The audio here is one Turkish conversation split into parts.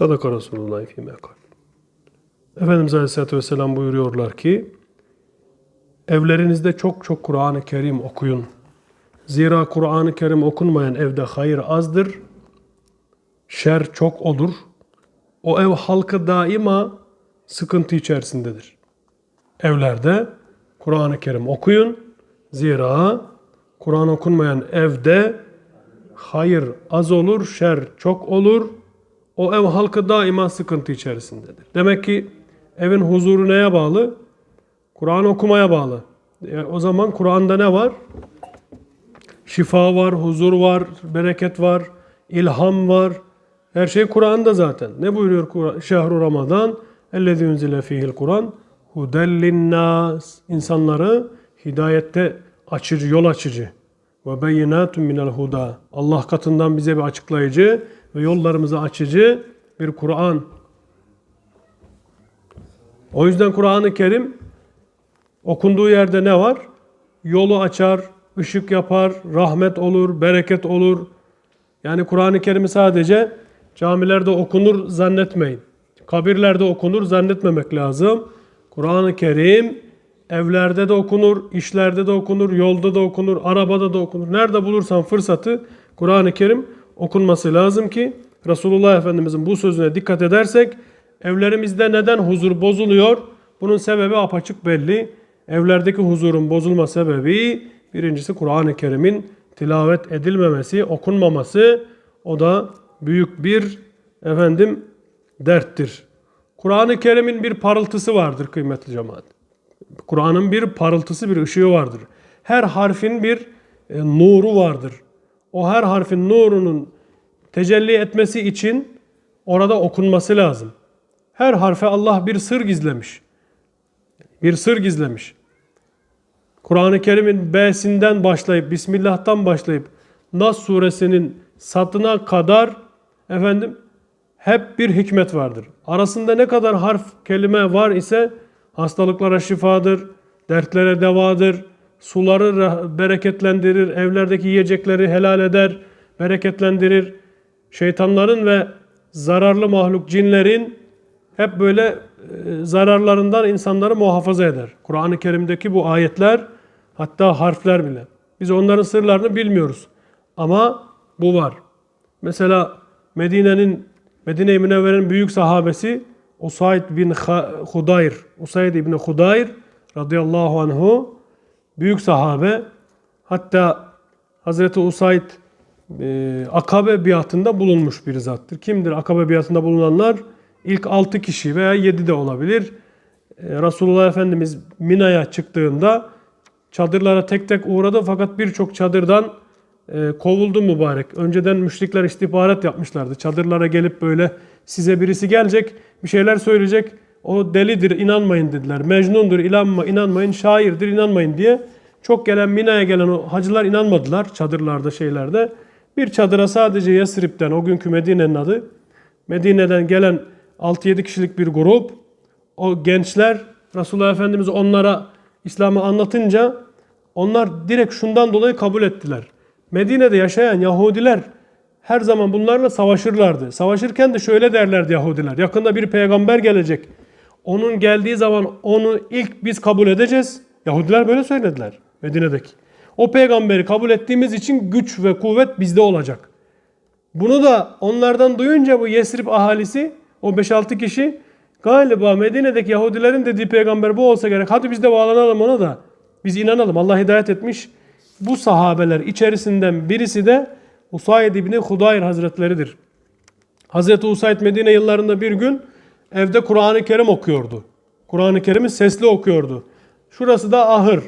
Sadaka Resulullah fîmâ. Efendimiz Aleyhisselatü Vesselam buyuruyorlar ki, evlerinizde çok çok Kur'an-ı Kerim okuyun. Zira Kur'an-ı Kerim okunmayan evde hayır azdır, şer çok olur. O ev halkı daima sıkıntı içerisindedir. Evlerde Kur'an-ı Kerim okuyun. Zira Kur'an okunmayan evde hayır az olur, şer çok olur. O ev halkı daima sıkıntı içerisindedir. Demek ki evin huzuru neye bağlı? Kur'an okumaya bağlı. E, o zaman Kur'an'da ne var? Şifa var, huzur var, bereket var, ilham var. Her şey Kur'an'da zaten. Ne buyuruyor? Şehru Ramazan ellezî unzile fîhil Kur'an hudel linnâs. İnsanları hidayette açıcı, yol açıcı. Ve beyinatun minel huda. Allah katından bize bir açıklayıcı ve yollarımızı açıcı bir Kur'an. O yüzden Kur'an-ı Kerim okunduğu yerde ne var? Yolu açar, ışık yapar, rahmet olur, bereket olur. Yani Kur'an-ı Kerim'i sadece camilerde okunur zannetmeyin. Kabirlerde okunur zannetmemek lazım. Kur'an-ı Kerim evlerde de okunur, işlerde de okunur, yolda da okunur, arabada da okunur. Nerede bulursan fırsatı Kur'an-ı Kerim okunması lazım ki Resulullah Efendimizin bu sözüne dikkat edersek evlerimizde neden huzur bozuluyor? Bunun sebebi apaçık belli. Evlerdeki huzurun bozulma sebebi birincisi Kur'an-ı Kerim'in tilavet edilmemesi, okunmaması. O da büyük bir efendim derttir. Kur'an-ı Kerim'in bir parıltısı vardır kıymetli cemaat. Kur'an'ın bir parıltısı, bir ışığı vardır. Her harfin bir e, nuru vardır. O her harfin nurunun tecelli etmesi için orada okunması lazım. Her harfe Allah bir sır gizlemiş. Bir sır gizlemiş. Kur'an-ı Kerim'in B'sinden başlayıp, Bismillah'tan başlayıp Nas suresinin satına kadar efendim hep bir hikmet vardır. Arasında ne kadar harf, kelime var ise hastalıklara şifadır, dertlere devadır, suları bereketlendirir, evlerdeki yiyecekleri helal eder, bereketlendirir. Şeytanların ve zararlı mahluk cinlerin hep böyle e, zararlarından insanları muhafaza eder. Kur'an-ı Kerim'deki bu ayetler hatta harfler bile. Biz onların sırlarını bilmiyoruz. Ama bu var. Mesela Medine'nin Medine-i Münevvere'nin büyük sahabesi Usayd bin Hudayr, Usayd ibn Hudayr radıyallahu anhu büyük sahabe. Hatta Hazreti Usayd e, Akabe biatında bulunmuş bir zattır. Kimdir Akabe biatında bulunanlar? İlk 6 kişi veya 7 de olabilir. E, Resulullah Efendimiz Mina'ya çıktığında çadırlara tek tek uğradı fakat birçok çadırdan e, kovuldu mübarek. Önceden müşrikler istihbarat yapmışlardı. Çadırlara gelip böyle size birisi gelecek, bir şeyler söyleyecek. O delidir, inanmayın dediler. Mecnundur, inanma, inanmayın, şairdir, inanmayın diye. Çok gelen Mina'ya gelen o hacılar inanmadılar çadırlarda, şeylerde. Bir çadıra sadece Yesrib'den, o günkü Medine'nin adı. Medine'den gelen 6-7 kişilik bir grup. O gençler Resulullah Efendimiz onlara İslam'ı anlatınca onlar direkt şundan dolayı kabul ettiler. Medine'de yaşayan Yahudiler her zaman bunlarla savaşırlardı. Savaşırken de şöyle derlerdi Yahudiler. Yakında bir peygamber gelecek. Onun geldiği zaman onu ilk biz kabul edeceğiz. Yahudiler böyle söylediler Medine'deki. O peygamberi kabul ettiğimiz için güç ve kuvvet bizde olacak. Bunu da onlardan duyunca bu Yesrib ahalisi o 5-6 kişi galiba Medine'deki Yahudilerin dediği peygamber bu olsa gerek. Hadi biz de bağlanalım ona da. Biz inanalım. Allah hidayet etmiş. Bu sahabeler içerisinden birisi de Usayd İbni Hudayr Hazretleridir. Hazreti Usayd Medine yıllarında bir gün evde Kur'an-ı Kerim okuyordu. Kur'an-ı Kerim'i sesli okuyordu. Şurası da ahır.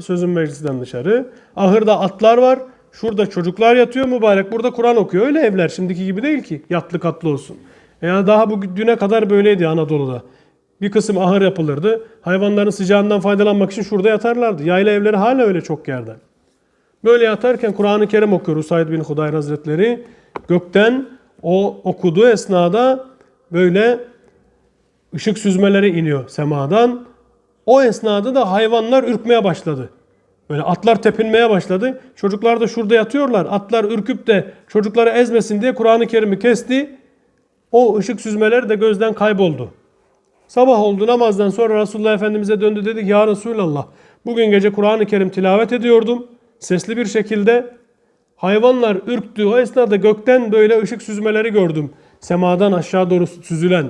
Sözün meclisten dışarı. Ahırda atlar var. Şurada çocuklar yatıyor mübarek. Burada Kur'an okuyor. Öyle evler şimdiki gibi değil ki. Yatlı katlı olsun. Yani daha bu düne kadar böyleydi Anadolu'da. Bir kısım ahır yapılırdı. Hayvanların sıcağından faydalanmak için şurada yatarlardı. Yayla evleri hala öyle çok yerde. Böyle yatarken Kur'an-ı Kerim okuyor Usaid bin Hudayr Hazretleri. Gökten o okuduğu esnada böyle ışık süzmeleri iniyor semadan. O esnada da hayvanlar ürkmeye başladı. Böyle atlar tepinmeye başladı. Çocuklar da şurada yatıyorlar. Atlar ürküp de çocukları ezmesin diye Kur'an-ı Kerim'i kesti. O ışık süzmeleri de gözden kayboldu. Sabah oldu namazdan sonra Resulullah Efendimiz'e döndü dedi ki ya Resulallah bugün gece Kur'an-ı Kerim tilavet ediyordum. Sesli bir şekilde hayvanlar ürktü. O esnada gökten böyle ışık süzmeleri gördüm. Semadan aşağı doğru süzülen.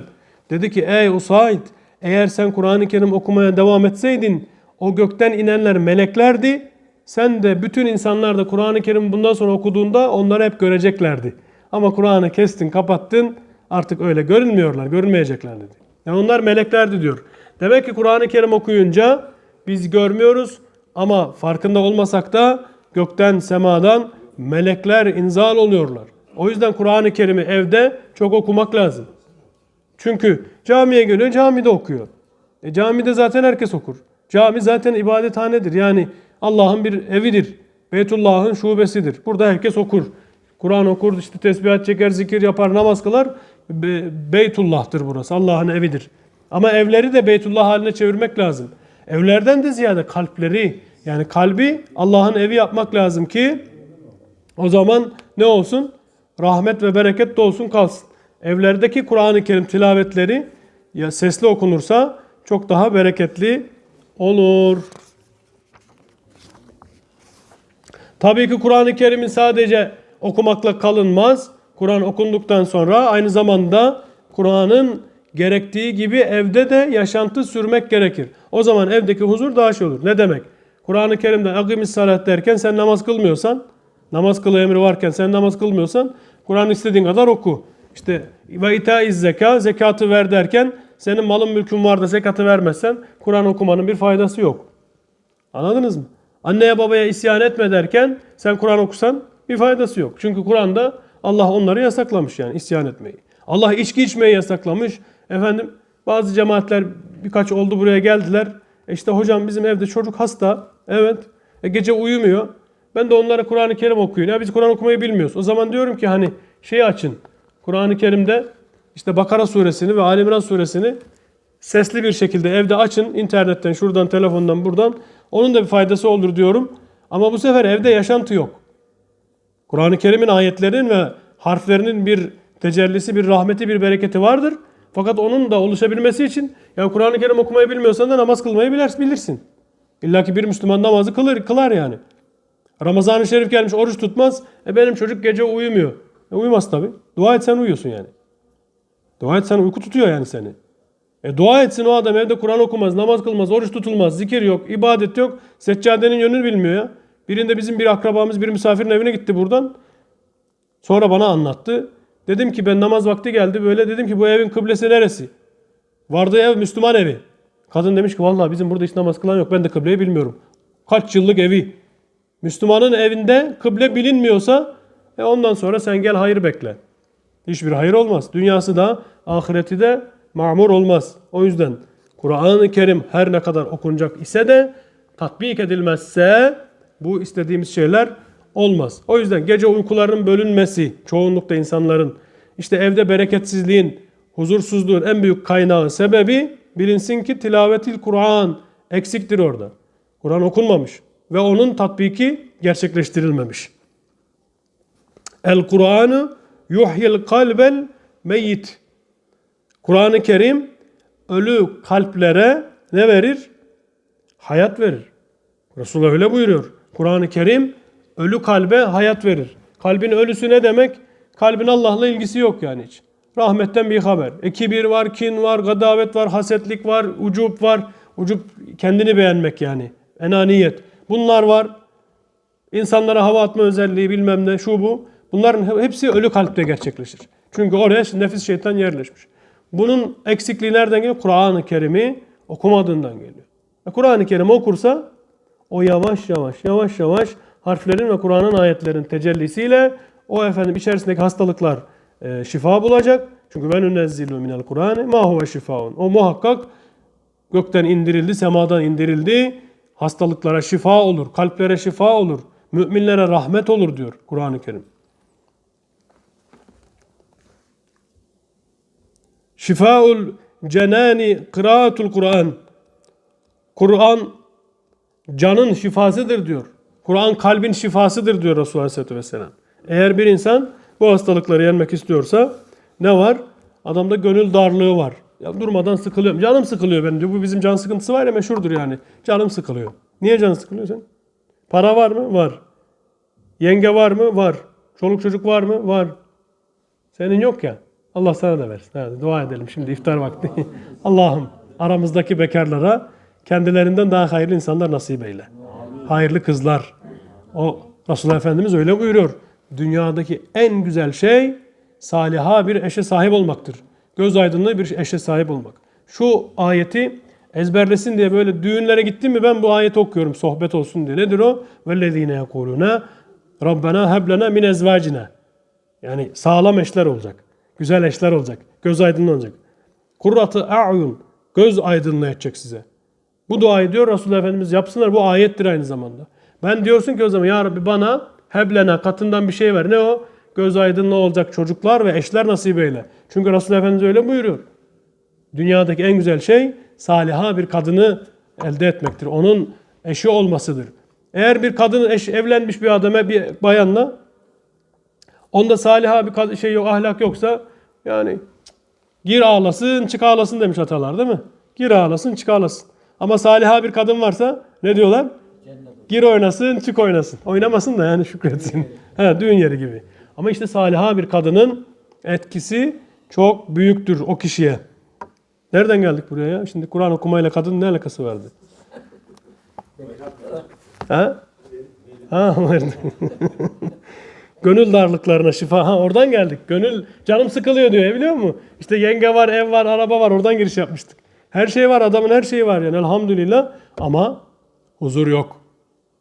Dedi ki ey Usaid eğer sen Kur'an-ı Kerim okumaya devam etseydin o gökten inenler meleklerdi. Sen de bütün insanlar da Kur'an-ı Kerim bundan sonra okuduğunda onları hep göreceklerdi. Ama Kur'an'ı kestin, kapattın artık öyle görünmüyorlar, görünmeyecekler dedi. Yani onlar meleklerdi diyor. Demek ki Kur'an-ı Kerim okuyunca biz görmüyoruz ama farkında olmasak da gökten, semadan melekler inzal oluyorlar. O yüzden Kur'an-ı Kerim'i evde çok okumak lazım. Çünkü camiye geliyor, camide okuyor. E camide zaten herkes okur. Cami zaten ibadethanedir. Yani Allah'ın bir evidir. Beytullah'ın şubesidir. Burada herkes okur. Kur'an okur, işte tesbihat çeker, zikir yapar, namaz kılar. Be- Beytullah'tır burası. Allah'ın evidir. Ama evleri de Beytullah haline çevirmek lazım. Evlerden de ziyade kalpleri yani kalbi Allah'ın evi yapmak lazım ki o zaman ne olsun? Rahmet ve bereket de olsun kalsın. Evlerdeki Kur'an-ı Kerim tilavetleri ya sesli okunursa çok daha bereketli olur. Tabii ki Kur'an-ı Kerim'in sadece okumakla kalınmaz. Kur'an okunduktan sonra aynı zamanda Kur'an'ın gerektiği gibi evde de yaşantı sürmek gerekir. O zaman evdeki huzur daha şey olur. Ne demek? Kur'an-ı Kerim'de akimis salat derken sen namaz kılmıyorsan, namaz kılı emri varken sen namaz kılmıyorsan Kur'an istediğin kadar oku. İşte ve itaiz zeka, zekatı ver derken senin malın mülkün var da zekatı vermezsen Kur'an okumanın bir faydası yok. Anladınız mı? Anneye babaya isyan etme derken sen Kur'an okusan bir faydası yok. Çünkü Kur'an'da Allah onları yasaklamış yani isyan etmeyi. Allah içki içmeyi yasaklamış. Efendim bazı cemaatler birkaç oldu buraya geldiler. E işte hocam bizim evde çocuk hasta. Evet. E gece uyumuyor. Ben de onlara Kur'an-ı Kerim okuyun. Ya biz Kur'an okumayı bilmiyoruz. O zaman diyorum ki hani şeyi açın. Kur'an-ı Kerim'de işte Bakara suresini ve Ali İmran suresini sesli bir şekilde evde açın. internetten, şuradan, telefondan, buradan. Onun da bir faydası olur diyorum. Ama bu sefer evde yaşantı yok. Kur'an-ı Kerim'in ayetlerinin ve harflerinin bir tecellisi, bir rahmeti, bir bereketi vardır. Fakat onun da oluşabilmesi için ya Kur'an-ı Kerim okumayı bilmiyorsan da namaz kılmayı bilir, bilirsin. İlla ki bir Müslüman namazı kılır, kılar yani. Ramazan-ı Şerif gelmiş oruç tutmaz. E benim çocuk gece uyumuyor. E uyumaz tabi. Dua et sen uyuyorsun yani. Dua et sen uyku tutuyor yani seni. E dua etsin o adam evde Kur'an okumaz, namaz kılmaz, oruç tutulmaz, zikir yok, ibadet yok. Seccadenin yönünü bilmiyor ya. Birinde bizim bir akrabamız bir misafirin evine gitti buradan. Sonra bana anlattı. Dedim ki ben namaz vakti geldi. Böyle dedim ki bu evin kıblesi neresi? Vardığı ev Müslüman evi. Kadın demiş ki vallahi bizim burada hiç namaz kılan yok. Ben de kıbleyi bilmiyorum. Kaç yıllık evi. Müslümanın evinde kıble bilinmiyorsa e ondan sonra sen gel hayır bekle. Hiçbir hayır olmaz. Dünyası da ahireti de mamur olmaz. O yüzden Kur'an-ı Kerim her ne kadar okunacak ise de tatbik edilmezse bu istediğimiz şeyler olmaz. O yüzden gece uykularının bölünmesi çoğunlukta insanların işte evde bereketsizliğin, huzursuzluğun en büyük kaynağı sebebi bilinsin ki tilavetil Kur'an eksiktir orada. Kur'an okunmamış ve onun tatbiki gerçekleştirilmemiş. El Kur'an'ı yuhyil kalbel meyyit. Kur'an-ı Kerim ölü kalplere ne verir? Hayat verir. Resulullah öyle buyuruyor. Kur'an-ı Kerim ölü kalbe hayat verir. Kalbin ölüsü ne demek? Kalbin Allah'la ilgisi yok yani hiç. Rahmetten bir haber. E kibir var, kin var, gadavet var, hasetlik var, ucup var. Ucup kendini beğenmek yani. Enaniyet. Bunlar var. İnsanlara hava atma özelliği bilmem ne şu bu. Bunların hepsi ölü kalpte gerçekleşir. Çünkü oraya nefis şeytan yerleşmiş. Bunun eksikliği nereden geliyor? Kur'an-ı Kerim'i okumadığından geliyor. E Kur'an-ı Kerim okursa o yavaş yavaş yavaş yavaş harflerin ve Kur'an'ın ayetlerin tecellisiyle o efendim içerisindeki hastalıklar e, şifa bulacak. Çünkü ben nunezzilu minel Kur'an ma huve şifaun. O muhakkak gökten indirildi, semadan indirildi. Hastalıklara şifa olur, kalplere şifa olur, müminlere rahmet olur diyor Kur'an-ı Kerim. Şifaul cenani kıraatul Kur'an. Kur'an canın şifasıdır diyor. Kur'an kalbin şifasıdır diyor Resulullah Aleyhisselatü Vesselam. Eğer bir insan bu hastalıkları yenmek istiyorsa ne var? Adamda gönül darlığı var. Ya durmadan sıkılıyorum. Canım sıkılıyor benim diyor. Bu bizim can sıkıntısı var ya meşhurdur yani. Canım sıkılıyor. Niye can sıkılıyor sen? Para var mı? Var. Yenge var mı? Var. Çoluk çocuk var mı? Var. Senin yok ya. Allah sana da versin. Evet, dua edelim şimdi iftar vakti. Allah'ım aramızdaki bekarlara kendilerinden daha hayırlı insanlar nasip eyle. Hayırlı kızlar. O Resulullah Efendimiz öyle buyuruyor. Dünyadaki en güzel şey saliha bir eşe sahip olmaktır. Göz aydınlığı bir eşe sahip olmak. Şu ayeti ezberlesin diye böyle düğünlere gittim mi ben bu ayeti okuyorum sohbet olsun diye. Nedir o? Vellezine yekuluna Rabbena heblena min ezvacina. Yani sağlam eşler olacak. Güzel eşler olacak. Göz aydınlığı olacak. Kurratı a'yun. Göz aydınlığı edecek size. Bu duayı diyor Resulullah Efendimiz yapsınlar. Bu ayettir aynı zamanda. Ben diyorsun ki o zaman ya Rabbi bana heblena katından bir şey ver. Ne o? Göz aydınlığı olacak çocuklar ve eşler nasip eyle. Çünkü Resulullah Efendimiz öyle buyuruyor. Dünyadaki en güzel şey saliha bir kadını elde etmektir. Onun eşi olmasıdır. Eğer bir kadın eş, evlenmiş bir adama bir bayanla onda saliha bir şey yok, ahlak yoksa yani gir ağlasın, çık ağlasın demiş atalar değil mi? Gir ağlasın, çık ağlasın. Ama saliha bir kadın varsa ne diyorlar? Gir oynasın, çık oynasın. Oynamasın da yani şükretsin. He, düğün yeri gibi. Ama işte saliha bir kadının etkisi çok büyüktür o kişiye. Nereden geldik buraya ya? Şimdi Kur'an okumayla kadının ne alakası vardı? Ha? Ha. Gönül darlıklarına şifa. Ha oradan geldik. Gönül canım sıkılıyor diyor. Biliyor musun? İşte yenge var, ev var, araba var. Oradan giriş yapmıştık. Her şey var. Adamın her şeyi var yani elhamdülillah. Ama huzur yok.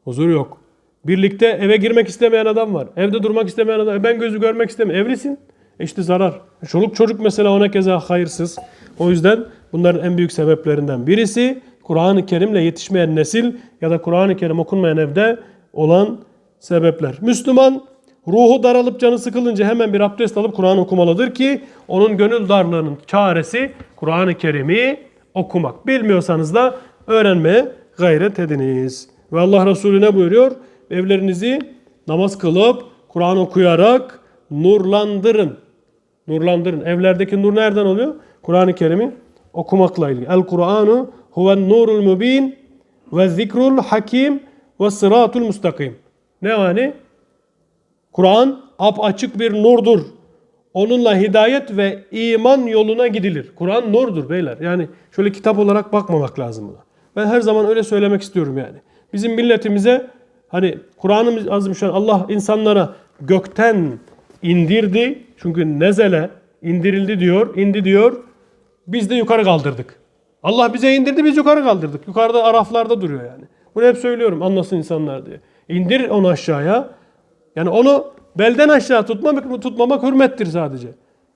Huzur yok. Birlikte eve girmek istemeyen adam var. Evde durmak istemeyen adam. Ben gözü görmek istemiyorum. Evlisin. E işte zarar. Çoluk çocuk mesela ona keza hayırsız. O yüzden bunların en büyük sebeplerinden birisi Kur'an-ı Kerim'le yetişmeyen nesil ya da Kur'an-ı Kerim okunmayan evde olan sebepler. Müslüman ruhu daralıp canı sıkılınca hemen bir abdest alıp Kur'an okumalıdır ki onun gönül darlığının çaresi Kur'an-ı Kerim'i okumak. Bilmiyorsanız da öğrenmeye gayret ediniz. Ve Allah Resulü ne buyuruyor? Evlerinizi namaz kılıp Kur'an okuyarak nurlandırın. Nurlandırın. Evlerdeki nur nereden oluyor? Kur'an-ı Kerim'i okumakla ilgili. El Kur'anu huven nurul mubin ve zikrul hakim ve sıratul mustakim. Ne yani? Kur'an ap açık bir nurdur. Onunla hidayet ve iman yoluna gidilir. Kur'an nurdur beyler. Yani şöyle kitap olarak bakmamak lazım buna. Ben her zaman öyle söylemek istiyorum yani. Bizim milletimize hani Kur'an'ımız azim Allah insanlara gökten indirdi. Çünkü nezele indirildi diyor, indi diyor. Biz de yukarı kaldırdık. Allah bize indirdi, biz yukarı kaldırdık. Yukarıda araflarda duruyor yani. Bunu hep söylüyorum anlasın insanlar diye. İndir onu aşağıya. Yani onu belden aşağı tutmamak, tutmamak hürmettir sadece.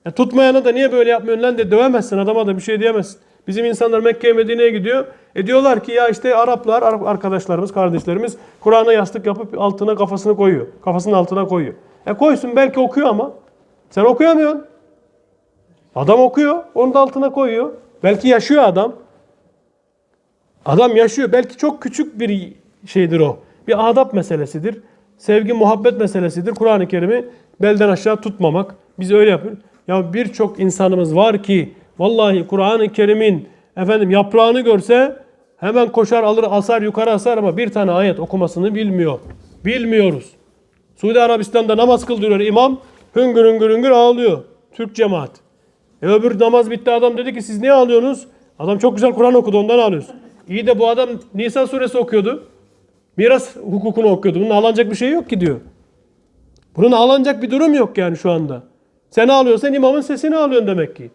Ya tutmayana da niye böyle yapmıyorsun lan de dövemezsin adama da bir şey diyemezsin. Bizim insanlar Mekke'ye Medine'ye gidiyor. E diyorlar ki ya işte Araplar, Arap arkadaşlarımız, kardeşlerimiz Kur'an'a yastık yapıp altına kafasını koyuyor. Kafasının altına koyuyor. E koysun belki okuyor ama. Sen okuyamıyorsun. Adam okuyor, onu da altına koyuyor. Belki yaşıyor adam. Adam yaşıyor. Belki çok küçük bir şeydir o. Bir adap meselesidir. Sevgi, muhabbet meselesidir. Kur'an-ı Kerim'i belden aşağı tutmamak. Biz öyle yapıyoruz. Ya birçok insanımız var ki vallahi Kur'an-ı Kerim'in efendim yaprağını görse hemen koşar alır asar yukarı asar ama bir tane ayet okumasını bilmiyor. Bilmiyoruz. Suudi Arabistan'da namaz kıldırıyor imam. Hüngür hüngür hüngür ağlıyor. Türk cemaat. E öbür namaz bitti adam dedi ki siz niye ağlıyorsunuz? Adam çok güzel Kur'an okudu ondan ağlıyoruz. İyi de bu adam Nisa suresi okuyordu. Miras hukukunu okuyordu. Bunun ağlanacak bir şey yok ki diyor. Bunun ağlanacak bir durum yok yani şu anda. Sen ağlıyorsan imamın sesini ağlıyorsun demek ki.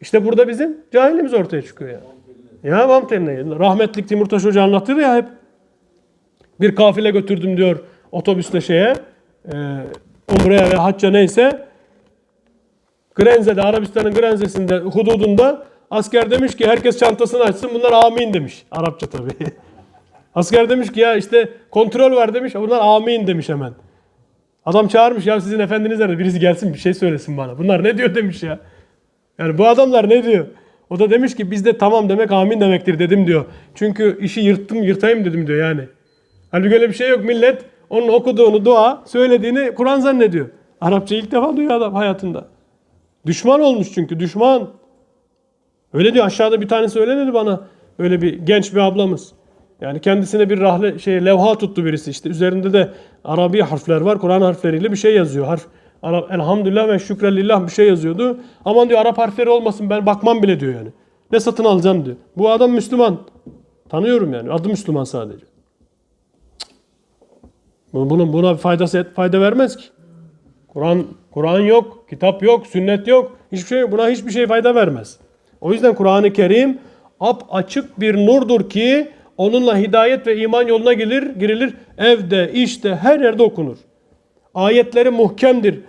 İşte burada bizim cahilimiz ortaya çıkıyor yani. Ya mam teline. Rahmetlik Timurtaş Hoca anlatır ya hep. Bir kafile götürdüm diyor otobüste şeye. E, Umre'ye ve hacca neyse. Grenze'de Arabistan'ın Grenze'sinde hududunda asker demiş ki herkes çantasını açsın bunlar amin demiş. Arapça tabii. asker demiş ki ya işte kontrol var demiş bunlar amin demiş hemen. Adam çağırmış ya sizin efendiniz nerede? Birisi gelsin bir şey söylesin bana. Bunlar ne diyor demiş ya. Yani bu adamlar ne diyor? O da demiş ki bizde tamam demek amin demektir dedim diyor. Çünkü işi yırttım yırtayım dedim diyor yani. Halbuki öyle bir şey yok. Millet onun okuduğunu dua söylediğini Kur'an zannediyor. Arapça ilk defa duyuyor adam hayatında. Düşman olmuş çünkü düşman. Öyle diyor aşağıda bir tanesi öyle dedi bana. Öyle bir genç bir ablamız. Yani kendisine bir rahle şey levha tuttu birisi işte. Üzerinde de Arabi harfler var. Kur'an harfleriyle bir şey yazıyor. Harf Arap, elhamdülillah ve şükrelillah bir şey yazıyordu. Aman diyor Arap harfleri olmasın ben bakmam bile diyor yani. Ne satın alacağım diyor. Bu adam Müslüman. Tanıyorum yani. Adı Müslüman sadece. Bunun buna faydası fayda vermez ki. Kur'an Kur'an yok, kitap yok, sünnet yok. Hiçbir şey buna hiçbir şey fayda vermez. O yüzden Kur'an-ı Kerim ap açık bir nurdur ki onunla hidayet ve iman yoluna gelir, girilir. Evde, işte, her yerde okunur. Ayetleri muhkemdir.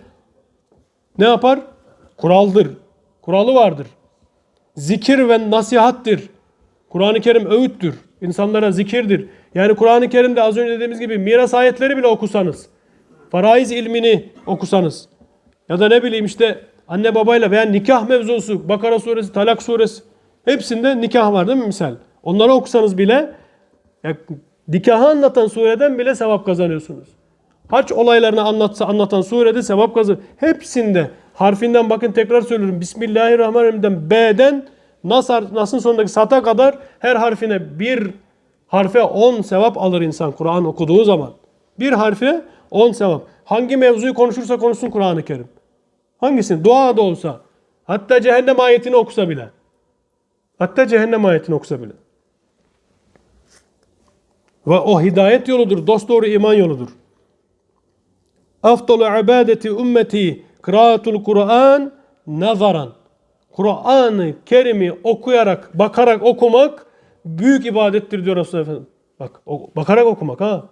Ne yapar? Kuraldır. Kuralı vardır. Zikir ve nasihattir. Kur'an-ı Kerim öğüttür. İnsanlara zikirdir. Yani Kur'an-ı Kerim'de az önce dediğimiz gibi miras ayetleri bile okusanız, faraiz ilmini okusanız ya da ne bileyim işte anne babayla veya nikah mevzusu, Bakara suresi, Talak suresi hepsinde nikah var değil mi misal? Onları okusanız bile ya, nikahı anlatan sureden bile sevap kazanıyorsunuz. Haç olaylarını anlatsa anlatan surede sevap kazan. Hepsinde harfinden bakın tekrar söylüyorum. Bismillahirrahmanirrahim'den B'den Nasar, Nas'ın sonundaki Sat'a kadar her harfine bir harfe 10 sevap alır insan Kur'an okuduğu zaman. Bir harfe 10 sevap. Hangi mevzuyu konuşursa konuşsun Kur'an-ı Kerim. Hangisini? Dua da olsa. Hatta cehennem ayetini okusa bile. Hatta cehennem ayetini okusa bile. Ve o hidayet yoludur. Dosdoğru iman yoludur. Afdalu ibadeti ümmeti kıraatul Kur'an nazaran. Kur'an-ı Kerim'i okuyarak, bakarak okumak büyük ibadettir diyor Resulullah Efendimiz. Bak, bakarak okumak ha.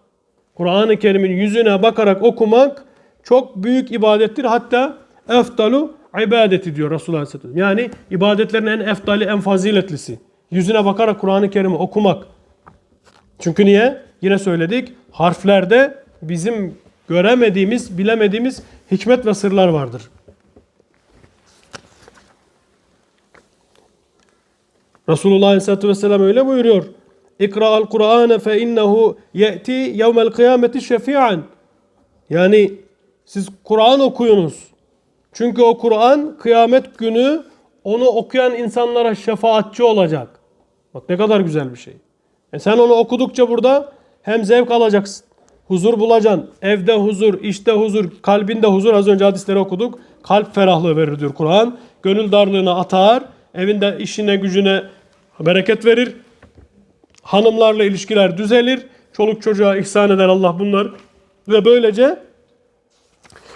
Kur'an-ı Kerim'in yüzüne bakarak okumak çok büyük ibadettir. Hatta eftalu ibadeti diyor Resulullah Aleyhisselam. Yani ibadetlerin en eftali, en faziletlisi. Yüzüne bakarak Kur'an-ı Kerim'i okumak. Çünkü niye? Yine söyledik. Harflerde bizim göremediğimiz, bilemediğimiz hikmet ve sırlar vardır. Resulullah Aleyhisselatü Vesselam öyle buyuruyor. İkra'al Kur'ane fe innehu ye'ti yevmel kıyameti şefi'an. Yani siz Kur'an okuyunuz. Çünkü o Kur'an kıyamet günü onu okuyan insanlara şefaatçi olacak. Bak ne kadar güzel bir şey. E sen onu okudukça burada hem zevk alacaksın, huzur bulacaksın. Evde huzur, işte huzur, kalbinde huzur. Az önce hadisleri okuduk. Kalp ferahlığı verir diyor Kur'an. Gönül darlığını atar. Evinde işine gücüne bereket verir. Hanımlarla ilişkiler düzelir. Çoluk çocuğa ihsan eder Allah bunlar. Ve böylece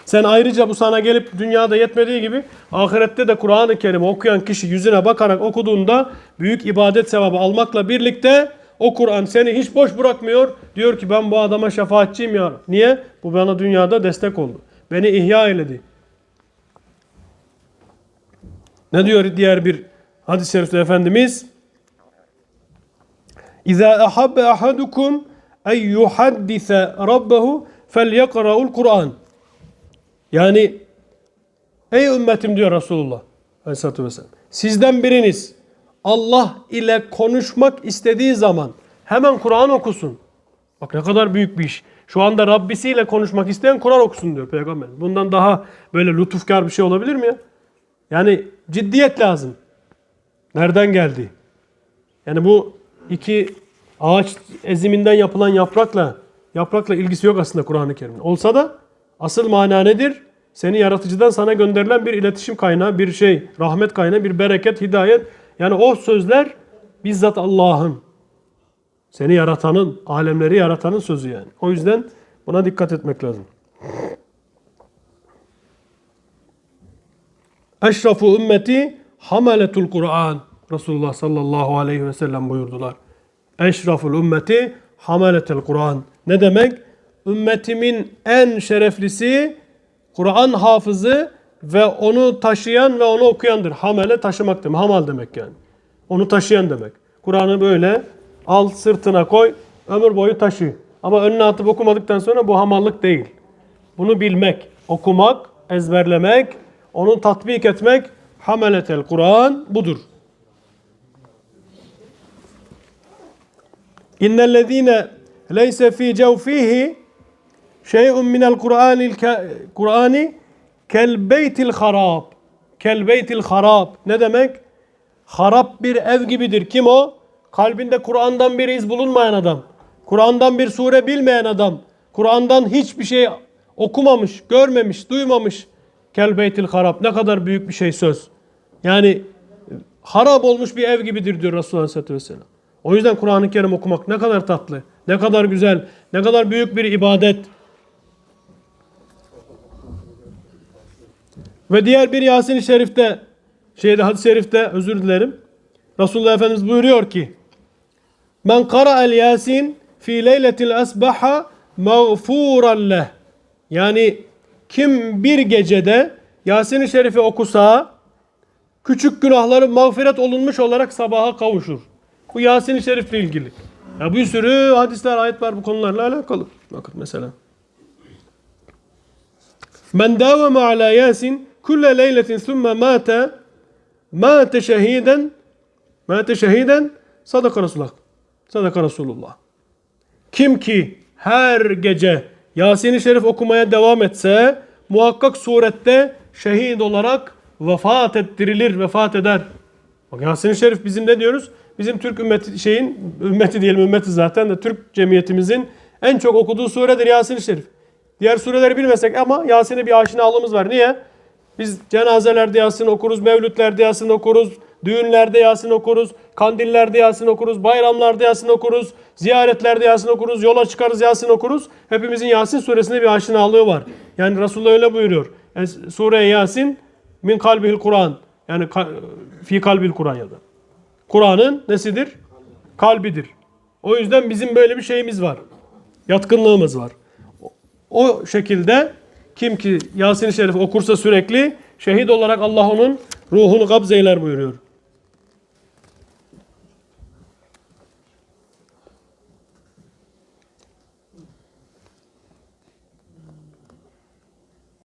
sen ayrıca bu sana gelip dünyada yetmediği gibi ahirette de Kur'an-ı Kerim okuyan kişi yüzüne bakarak okuduğunda büyük ibadet sevabı almakla birlikte o Kur'an seni hiç boş bırakmıyor. Diyor ki ben bu adama şefaatçiyim ya. Niye? Bu bana dünyada destek oldu. Beni ihya eyledi. Ne diyor diğer bir hadis-i şerifte Efendimiz? İza ahabbe ahadukum en yuhaddise rabbehu felyekra'ul Kur'an. Yani ey ümmetim diyor Resulullah Aleyhisselatü Vesselam. Sizden biriniz Allah ile konuşmak istediği zaman hemen Kur'an okusun. Bak ne kadar büyük bir iş. Şu anda Rabbisiyle konuşmak isteyen Kur'an okusun diyor Peygamber. Bundan daha böyle lütufkar bir şey olabilir mi ya? Yani ciddiyet lazım. Nereden geldi? Yani bu iki ağaç eziminden yapılan yaprakla yaprakla ilgisi yok aslında Kur'an-ı Kerim'in. Olsa da asıl mana nedir? Seni yaratıcıdan sana gönderilen bir iletişim kaynağı, bir şey, rahmet kaynağı, bir bereket, hidayet. Yani o sözler bizzat Allah'ın, seni yaratanın, alemleri yaratanın sözü yani. O yüzden buna dikkat etmek lazım. Eşrafu ümmeti hamaletul Kur'an. Resulullah sallallahu aleyhi ve sellem buyurdular. Eşraful ümmeti hamaletul Kur'an. Ne demek? Ümmetimin en şereflisi Kur'an hafızı ve onu taşıyan ve onu okuyandır. Hamele taşımak demek. Hamal demek yani. Onu taşıyan demek. Kur'an'ı böyle al sırtına koy ömür boyu taşı. Ama önüne atıp okumadıktan sonra bu hamallık değil. Bunu bilmek, okumak, ezberlemek, onu tatbik etmek hameletel Kur'an budur. İnnellezîne leyse fî cevfihi şey'un minel Kur'anil Kur'ani kel beytil harab. kel beytil harab. Ne demek? Harap bir ev gibidir. Kim o? Kalbinde Kur'an'dan bir iz bulunmayan adam. Kur'an'dan bir sure bilmeyen adam. Kur'an'dan hiçbir şey okumamış, görmemiş, duymamış. Kel beytil harap. Ne kadar büyük bir şey söz. Yani harap olmuş bir ev gibidir diyor Resulullah Aleyhisselatü Vesselam. O yüzden Kur'an-ı Kerim okumak ne kadar tatlı, ne kadar güzel, ne kadar büyük bir ibadet. Ve diğer bir Yasin-i Şerif'te, şeyde hadis-i şerifte özür dilerim. Resulullah Efendimiz buyuruyor ki Men qara'el Yasin fi leyletil asbaha mağfuran leh. Yani kim bir gecede Yasin-i Şerif'i okusa küçük günahları mağfiret olunmuş olarak sabaha kavuşur. Bu Yasin-i Şerif'le ilgili. Ya bir sürü hadisler, ayet var bu konularla alakalı. Bakın mesela. Men davama ala Yasin kulle leyletin thumme mate mate şehiden mate şehiden sadaka Resulullah. Sadaka Resulullah. Kim ki her gece Yasin-i Şerif okumaya devam etse muhakkak surette şehit olarak vefat ettirilir, vefat eder. Bak Yasin-i Şerif bizim ne diyoruz? Bizim Türk ümmeti şeyin ümmeti diyelim ümmeti zaten de Türk cemiyetimizin en çok okuduğu suredir Yasin-i Şerif. Diğer sureleri bilmesek ama Yasin'e bir aşinalığımız var. Niye? Biz cenazelerde Yasin okuruz, mevlütlerde Yasin okuruz, düğünlerde Yasin okuruz, kandillerde Yasin okuruz, bayramlarda Yasin okuruz, ziyaretlerde Yasin okuruz, yola çıkarız Yasin okuruz. Hepimizin Yasin suresinde bir aşinalığı var. Yani Resulullah öyle buyuruyor. Sure Yasin min kalbihil Kur'an. Yani fi kalbil Kur'an ya da. Kur'an'ın nesidir? Kalbidir. O yüzden bizim böyle bir şeyimiz var. Yatkınlığımız var. O şekilde kim ki Yasin-i Şerif okursa sürekli şehit olarak Allah onun ruhunu kabzeyler buyuruyor.